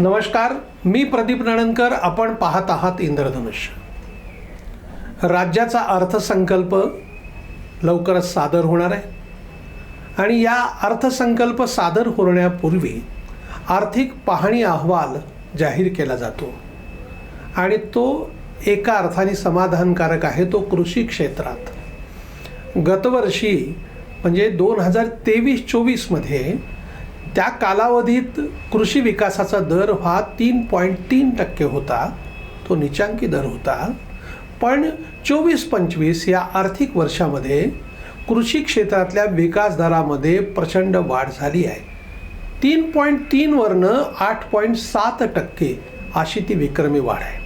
नमस्कार मी प्रदीप नणनकर आपण पाहत आहात इंद्रधनुष्य. राज्याचा अर्थसंकल्प लवकरच सादर होणार आहे आणि या अर्थसंकल्प सादर होण्यापूर्वी आर्थिक पाहणी अहवाल जाहीर केला जातो आणि तो एका अर्थाने समाधानकारक आहे तो कृषी क्षेत्रात. गतवर्षी म्हणजे दोन हजार तेवीस चोवीसमध्ये त्या कालावधीत कृषी विकासाचा दर हा तीन पॉईंट तीन टक्के होता तो निचांकी दर होता. पण चोवीस पंचवीस या आर्थिक वर्षामध्ये कृषी क्षेत्रातल्या विकास दरामध्ये प्रचंड वाढ झाली आहे. तीन पॉईंट तीनवरनं आठ पॉईंट सात टक्के अशी ती विक्रमी वाढ आहे.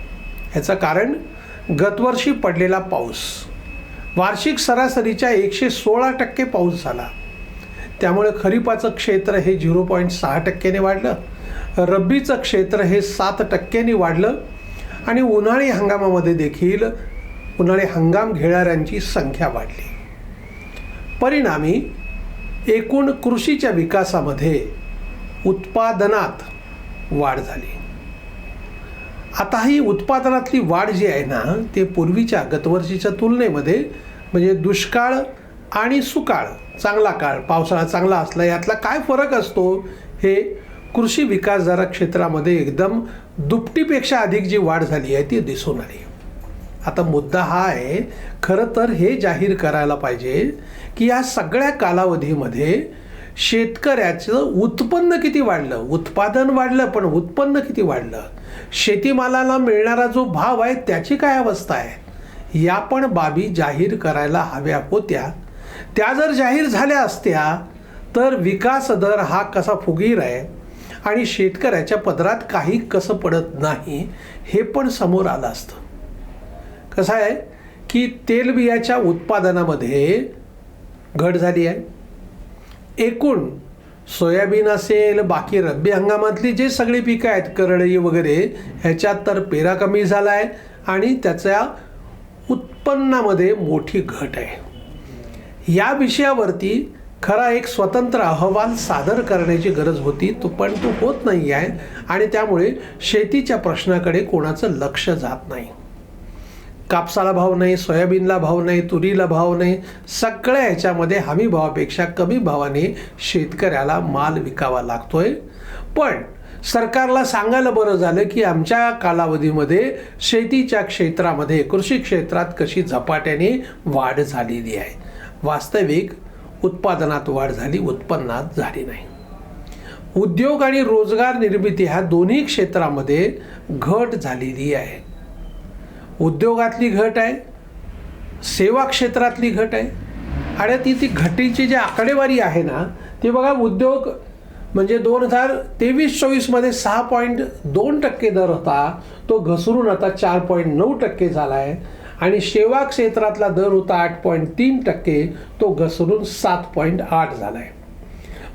ह्याचं कारण गतवर्षी पडलेला पाऊस. वार्षिक सरासरीच्या एकशे सोळा टक्के पाऊस झाला. त्यामुळे खरीपाचं क्षेत्र हे झिरो पॉईंट सहा टक्क्याने वाढलं. रब्बीचं क्षेत्र हे सात टक्क्यांनी वाढलं. आणि उन्हाळी हंगामामध्ये देखील उन्हाळी हंगाम घेणाऱ्यांची संख्या वाढली. परिणामी एकूण कृषीच्या विकासामध्ये उत्पादनात वाढ झाली. आता ही उत्पादनातली वाढ जी आहे ना ते पूर्वीच्या गतवर्षीच्या तुलनेमध्ये म्हणजे दुष्काळ आणि सुकाळ चांगला काळ पावसाळा चांगला असला यातला काय फरक असतो? हे कृषी विकास जरा क्षेत्रामध्ये एकदम दुपटीपेक्षा अधिक जी वाढ झाली आहे ती दिसून आली. आता मुद्दा हा आहे खरं तर हे जाहीर करायला पाहिजे की या सगळ्या कालावधीमध्ये शेतकऱ्याचं उत्पन्न किती वाढलं? उत्पादन वाढलं पण उत्पन्न किती वाढलं? शेतीमालाला मिळणारा जो भाव आहे त्याची काय अवस्था आहे? या पण बाबी जाहीर करायला हव्या होत्या. त्या जर जाहीर झाल्या असत्या तर विकास दर हा कसा फुगीर आहे आणि शेतकऱ्याच्या पदरात काही कसं पडत नाही हे पण समोर आलं असतं. कसं आहे की तेलबियाच्या उत्पादनामध्ये घट झाली आहे. एकूण सोयाबीन असेल बाकी रब्बी हंगामातली जे सगळी पिकं आहेत करडई वगैरे ह्याच्यात तर पेरा कमी झाला आहे आणि त्याच्या उत्पन्नामध्ये मोठी घट आहे. या विषयावरती खरा एक स्वतंत्र अहवाल सादर करण्याची गरज होती तो पण तो होत नाही आहे आणि त्यामुळे शेतीच्या प्रश्नाकडे कोणाचं लक्ष जात नाही. कापसाला भाव नाही सोयाबीनला भाव नाही तुरीला भाव नाही सगळ्या ह्याच्यामध्ये हमी भावापेक्षा कमी भावाने शेतकऱ्याला माल विकावा लागतोय. पण सरकारला सांगायला बरं झालं की आमच्या कालावधीमध्ये शेतीच्या क्षेत्रामध्ये कृषी क्षेत्रात कशी झपाट्याने वाढ झालेली आहे. वास्तविक उत्पादनात वाढ झाली उत्पन्नात झाली नाही. उद्योग आणि रोजगार निर्मिती ह्या दोन्ही क्षेत्रामध्ये घट झालेली आहे. उद्योगातली घट आहे सेवा क्षेत्रातली घट आहे आणि ती ती घटीची जी आकडेवारी आहे ना ती बघा उद्योग म्हणजे दोन हजार तेवीस चोवीसमध्ये सहा पॉईंट दोन टक्के दर होता तो घसरून आता चार पॉईंट नऊ टक्के झाला आहे. आणि सेवा क्षेत्रातला दर होता आठ पॉईंट तीन टक्के तो घसरून सात पॉईंट आठ झाला आहे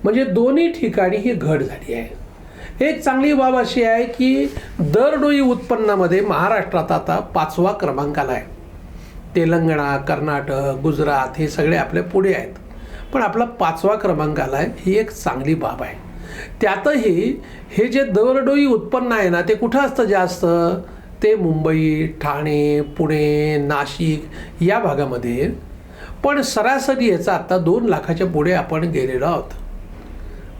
म्हणजे दोन्ही ठिकाणी ही घट झाली आहे. एक चांगली बाब अशी आहे की दरडोई उत्पन्नामध्ये महाराष्ट्रात आता पाचवा क्रमांकाला आहे तेलंगणा कर्नाटक गुजरात हे सगळे आपल्या पुढे आहेत. पण आपला पाचवा क्रमांक आला आहे ही एक चांगली बाब आहे. त्यातही हे जे दरडोई उत्पन्न आहे ना ते कुठं असतं जास्त? ते मुंबई ठाणे पुणे नाशिक या भागामध्ये. पण सरासरी याचा आत्ता दोन लाखाच्या पुढे आपण गेलेलो आहोत.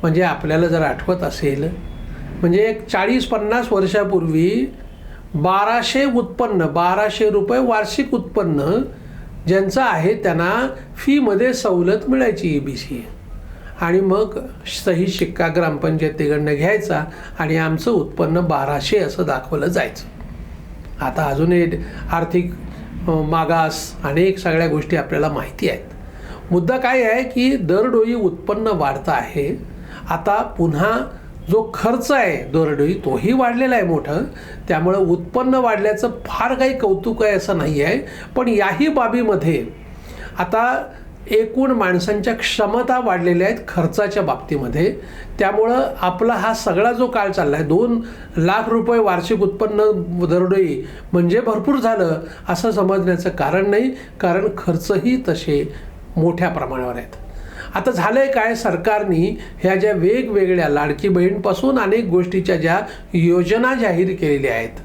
म्हणजे आपल्याला जर आठवत असेल म्हणजे एक चाळीस पन्नास वर्षापूर्वी बाराशे उत्पन्न बाराशे रुपये वार्षिक उत्पन्न ज्यांचं आहे त्यांना फीमध्ये सवलत मिळायची ए बी सी आणि मग सही शिक्का ग्रामपंचायतीकडनं घ्यायचा आणि आमचं उत्पन्न बाराशे असं दाखवलं जायचं. आता अजून आर्थिक मागास अनेक सगळ्या गोष्टी आपल्याला माहिती आहेत. मुद्दा काय आहे की दरडोई उत्पन्न वाढतं आहे. आता पुन्हा जो खर्च आहे दरडोई तोही वाढलेला आहे मोठं. त्यामुळं उत्पन्न वाढल्याचं फार काही कौतुक आहे असं नाही आहे. पण याही बाबीमध्ये आता एकूण माणसांच्या क्षमता वाढलेल्या आहेत खर्चाच्या बाबतीमध्ये. त्यामुळं आपला हा सगळा जो काळ चालला आहे दोन लाख रुपये वार्षिक उत्पन्न दरडोई म्हणजे भरपूर झालं असं समजण्याचं कारण नाही कारण खर्चही तसे मोठ्या प्रमाणावर आहेत. आता झालं आहे काय? सरकारनी ह्या ज्या वेगवेगळ्या लाडकी बहीणपासून अनेक गोष्टीच्या ज्या योजना जाहीर केलेल्या आहेत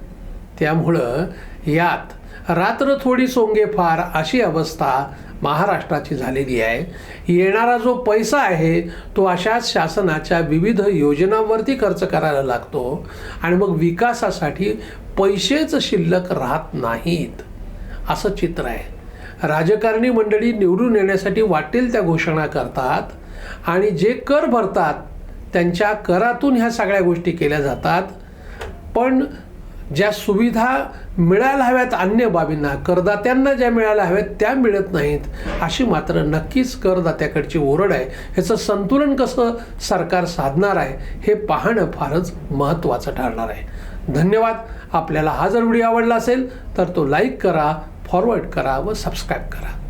त्यामुळं यात रात्र थोडी सोंगे फार अशी अवस्था महाराष्ट्राची झालेली आहे. येणारा जो पैसा आहे तो अशाच शासनाच्या विविध योजनांवरती खर्च करायला लागतो आणि मग विकासासाठी पैसेच शिल्लक राहत नाहीत. असं चित्र आहे. राजकारणी मंडळी निवडून येण्यासाठी वाटेल त्या घोषणा करतात आणि जे कर भरतात त्यांच्या करातून ह्या सगळ्या गोष्टी केल्या जातात. पण ज्या सुविधा मिळायला हव्यात अन्य बाबींना करदात्यांना ज्या मिळायला हव्यात त्या मिळत नाहीत अशी मात्र नक्कीच करदात्याकडची ओरड आहे. ह्याचं संतुलन कसं सरकार साधणार आहे हे पाहणं फारच महत्त्वाचं ठरणार आहे. धन्यवाद. आपल्याला हा जर व्हिडिओ आवडला असेल तर तो लाईक करा फॉरवर्ड करा व सबस्क्राईब करा.